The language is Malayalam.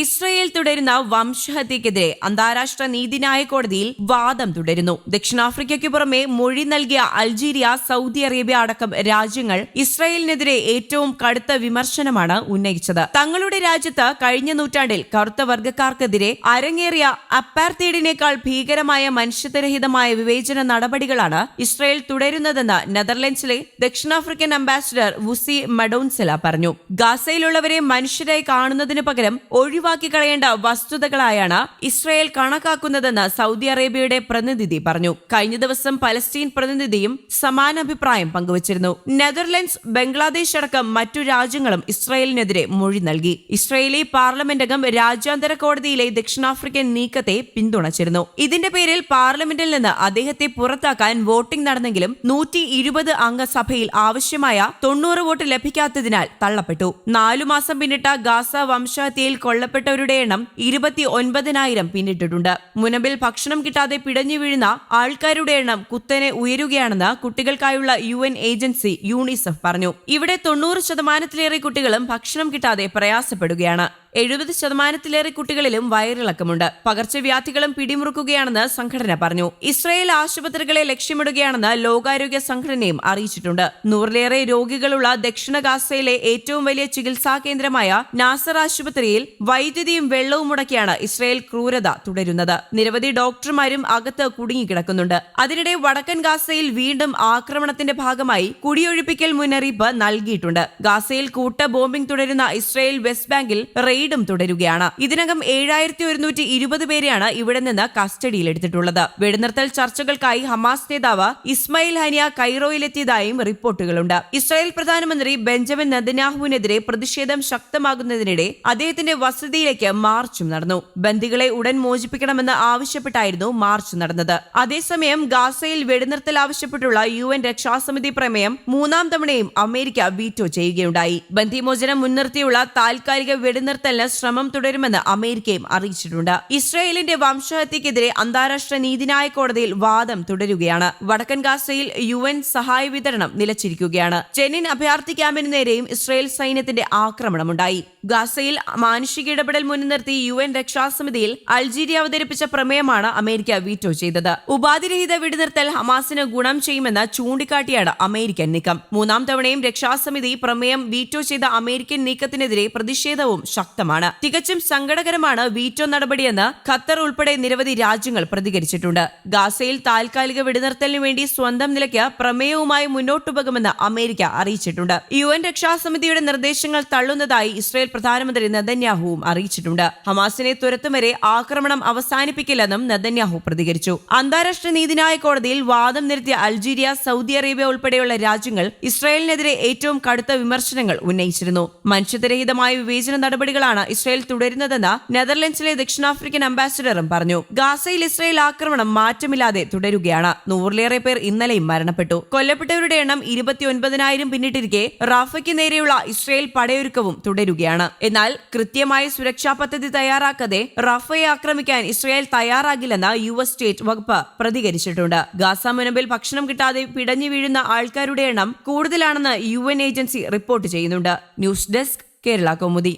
ഇസ്രയേൽ തുടരുന്ന വംശഹത്യക്കെതിരെ അന്താരാഷ്ട്ര നീതിന്യായ കോടതിയിൽ വാദം തുടരുന്നു. ദക്ഷിണാഫ്രിക്കയ്ക്ക് പുറമെ മൊഴി നൽകിയ അൾജീരിയ സൗദി അറേബ്യ അടക്കം രാജ്യങ്ങൾ ഇസ്രയേലിനെതിരെ ഏറ്റവും കടുത്ത വിമർശനമാണ് ഉന്നയിച്ചത്. തങ്ങളുടെ രാജ്യത്ത് കഴിഞ്ഞ നൂറ്റാണ്ടിൽ കറുത്ത വർഗക്കാർക്കെതിരെ അരങ്ങേറിയ അപ്പാർത്തീഡിനേക്കാൾ ഭീകരമായ മനുഷ്യത്വരഹിതമായ വിവേചന നടപടികളാണ് ഇസ്രയേൽ തുടരുന്നതെന്ന് നെതർലൻഡ്സിലെ ദക്ഷിണാഫ്രിക്കൻ അംബാസിഡർ വുസി മഡോൺസെല പറഞ്ഞു. ഗാസയിലുള്ളവരെ മനുഷ്യരായി കാണുന്നതിന് പകരം ഒഴിവാക്കി കളയേണ്ട വസ്തുതകളായാണ് ഇസ്രായേൽ കണക്കാക്കുന്നതെന്ന് സൗദി അറേബ്യയുടെ പ്രതിനിധി പറഞ്ഞു. കഴിഞ്ഞ ദിവസം പലസ്തീൻ പ്രതിനിധിയും സമാന അഭിപ്രായം പങ്കുവച്ചിരുന്നു. നെതർലൻഡ്സ് ബംഗ്ലാദേശ് അടക്കം മറ്റു രാജ്യങ്ങളും ഇസ്രായേലിനെതിരെ മൊഴി നൽകി. ഇസ്രയേലി പാർലമെന്റ് അംഗം രാജ്യാന്തര കോടതിയിലെ ദക്ഷിണാഫ്രിക്കൻ നീക്കത്തെ പിന്തുണച്ചിരുന്നു. ഇതിന്റെ പേരിൽ പാർലമെന്റിൽ നിന്ന് അദ്ദേഹത്തെ പുറത്താക്കാൻ വോട്ടിംഗ് നടന്നെങ്കിലും നൂറ്റി ഇരുപത് അംഗ സഭയിൽ ആവശ്യമായ തൊണ്ണൂറ് വോട്ട് ലഭിക്കാത്തതിനാൽ തള്ളപ്പെട്ടു. നാലു മാസം പിന്നിട്ട ഗാസ വംശഹത്യയിൽ കൊല്ലപ്പെട്ടവരുടെ എണ്ണം ഇരുപത്തി ഒൻപതിനായിരം പിന്നിട്ടിട്ടുണ്ട്. മുനമ്പിൽ ഭക്ഷണം കിട്ടാതെ പിടഞ്ഞു വീഴുന്ന ആൾക്കാരുടെ എണ്ണം കുത്തനെ ഉയരുകയാണെന്ന് കുട്ടികൾക്കായുള്ള യു എൻ ഏജൻസി യൂണിസെഫ് പറഞ്ഞു. ഇവിടെ തൊണ്ണൂറ് ശതമാനത്തിലേറെ കുട്ടികളും ഭക്ഷണം കിട്ടാതെ പ്രയാസപ്പെടുകയാണ്. എഴുപത് ശതമാനത്തിലേറെ കുട്ടികളിലും വയറിളക്കമുണ്ട്. പകർച്ചവ്യാധികളും പിടിമുറുക്കുകയാണെന്ന് സംഘടന പറഞ്ഞു. ഇസ്രായേൽ ആശുപത്രികളെ ലക്ഷ്യമിടുകയാണെന്ന് ലോകാരോഗ്യ സംഘടനയും അറിയിച്ചിട്ടുണ്ട്. നൂറിലേറെ രോഗികളുള്ള ദക്ഷിണ ഗാസയിലെ ഏറ്റവും വലിയ ചികിത്സാ കേന്ദ്രമായ നാസർ ആശുപത്രിയിൽ വൈദ്യുതിയും വെള്ളവും മുടക്കിയാണ് ഇസ്രായേൽ ക്രൂരത തുടരുന്നത്. നിരവധി ഡോക്ടർമാരും അകത്ത് കുടുങ്ങിക്കിടക്കുന്നുണ്ട്. അതിനിടെ വടക്കൻ ഗാസയിൽ വീണ്ടും ആക്രമണത്തിന്റെ ഭാഗമായി കുടിയൊഴിപ്പിക്കൽ മുന്നറിയിപ്പ് നൽകിയിട്ടുണ്ട്. ഗാസയിൽ കൂട്ട ബോംബിംഗ് തുടരുന്ന ഇസ്രായേൽ വെസ്റ്റ് ബാങ്കിൽ റെയ്ഡും തുടരുകയാണ്. ഇതിനകം ഏഴായിരത്തി ഒരുന്നൂറ്റി ഇരുപത് പേരെയാണ് ഇവിടെ നിന്ന് കസ്റ്റഡിയിലെടുത്തിട്ടുള്ളത്. വെടിനിർത്തൽ ചർച്ചകൾക്കായി ഹമാസ് നേതാവ് ഇസ്മയിൽ ഹനിയ കൈറോയിലെത്തിയതായും റിപ്പോർട്ടുകളുണ്ട്. ഇസ്രായേൽ പ്രധാനമന്ത്രി ബെഞ്ചമിൻ നദനാഹുവിനെതിരെ പ്രതിഷേധം ശക്തമാകുന്നതിനിടെ അദ്ദേഹത്തിന്റെ വസതിയിലേക്ക് മാർച്ചും നടന്നു. ബന്ദികളെ ഉടൻ മോചിപ്പിക്കണമെന്ന് ആവശ്യപ്പെട്ടായിരുന്നു മാർച്ച് നടന്നത്. അതേസമയം ഗാസയിൽ വെടിനിർത്തൽ ആവശ്യപ്പെട്ടുള്ള യു എൻ രക്ഷാസമിതി പ്രമേയം മൂന്നാം തവണയും അമേരിക്ക വീറ്റോ ചെയ്യുകയുണ്ടായി. ബന്ദിമോചനം മുൻനിർത്തിയുള്ള താൽക്കാലിക വെടിനിർത്തലിന് ശ്രമം തുടരുമെന്ന് അമേരിക്കയും അറിയിച്ചിട്ടുണ്ട്. ഇസ്രായേലിന്റെ വംശഹത്യക്കെതിരെ അന്താരാഷ്ട്ര നീതിന്യായ കോടതിയിൽ വാദം തുടരുകയാണ്. വടക്കൻ ഗാസയിൽ യു എൻ സഹായ വിതരണം നിലച്ചിരിക്കുകയാണ്. ജെനിൻ അഭയാർത്ഥി ക്യാമ്പിന് നേരെയും ഇസ്രായേൽ സൈന്യത്തിന്റെ ആക്രമണമുണ്ടായി. ഗാസയിൽ മാനുഷിക ഇടപെടൽ മുൻനിർത്തി യു എൻ രക്ഷാസമിതിയിൽ അൾജീരിയ അവതരിപ്പിച്ച പ്രമേയമാണ് അമേരിക്ക വീറ്റോ ചെയ്തത്. ഉപാധിരഹിത വെടിനിർത്തൽ ഹമാസിന് ഗുണം ചെയ്യുമെന്ന് ചൂണ്ടിക്കാട്ടിയാണ് അമേരിക്കൻ നീക്കം. മൂന്നാം തവണയും രക്ഷാസമിതി പ്രമേയം വീറ്റോ ചെയ്ത അമേരിക്കൻ നീക്കത്തിനെതിരെ പ്രതിഷേധവും ശക്തമാണ് തികച്ചും സങ്കടകരമാണ് വീറ്റോ നടപടിയെന്ന് ഖത്തർ ഉൾപ്പെടെ നിരവധി രാജ്യങ്ങൾ പ്രതികരിച്ചിട്ടുണ്ട്. ഗാസയിൽ താൽക്കാലിക വെടിനിർത്തലിന് വേണ്ടി സ്വന്തം നിലയ്ക്ക് പ്രമേയവുമായി മുന്നോട്ടു പോകുമെന്ന് അമേരിക്ക അറിയിച്ചിട്ടുണ്ട്. യു എൻ രക്ഷാസമിതിയുടെ നിർദ്ദേശങ്ങൾ തള്ളുന്നതായി ഇസ്രായേൽ പ്രധാനമന്ത്രി നെതന്യാഹുവും അറിയിച്ചിട്ടുണ്ട്. ഹമാസിനെ തുരത്തും വരെ ആക്രമണം അവസാനിപ്പിക്കില്ലെന്നും നെതന്യാഹു പ്രതികരിച്ചു. അന്താരാഷ്ട്ര നീതിന്യായ കോടതിയിൽ വാദം നിരത്തിയ അൽജീരിയ സൗദി അറേബ്യ ഉൾപ്പെടെയുള്ള രാജ്യങ്ങൾ ഇസ്രായേലിനെതിരെ ഏറ്റവും കടുത്ത വിമർശനങ്ങൾ ഉന്നയിച്ചിരുന്നു. മനുഷ്യത്വരഹിതമായ വിവേചന നടപടികളാണ് ഇസ്രായേൽ തുടരുന്നതെന്ന് നെതർലൻഡ്സിലെ ദക്ഷിണാഫ്രിക്കൻ അംബാസിഡറും പറഞ്ഞു. ഗാസയിൽ ഇസ്രയേൽ ആക്രമണം മാറ്റമില്ലാതെ തുടരുകയാണ്. നൂറിലേറെ പേർ ഇന്നലെയും മരണപ്പെട്ടു. കൊല്ലപ്പെട്ടവരുടെ എണ്ണം ഇരുപത്തിയൊൻപതിനായിരം പിന്നിട്ടിരിക്കെ റാഫയ്ക്ക് നേരെയുള്ള ഇസ്രയേൽ പടയൊരുക്കവും തുടരുകയാണ്. എന്നാൽ കൃത്യമായ സുരക്ഷാ പദ്ധതി തയ്യാറാക്കാതെ റഫയെ ആക്രമിക്കാൻ ഇസ്രയേൽ തയ്യാറാകില്ലെന്ന് യു എസ് സ്റ്റേറ്റ് വകുപ്പ് പ്രതികരിച്ചിട്ടുണ്ട്. ഗാസ മുനമ്പിൽ ഭക്ഷണം കിട്ടാതെ പിടഞ്ഞു വീഴുന്ന ആൾക്കാരുടെ എണ്ണം കൂടുതലാണെന്ന് യു ഏജൻസി റിപ്പോർട്ട് ചെയ്യുന്നുണ്ട്. News desk Kerala Kaumudi.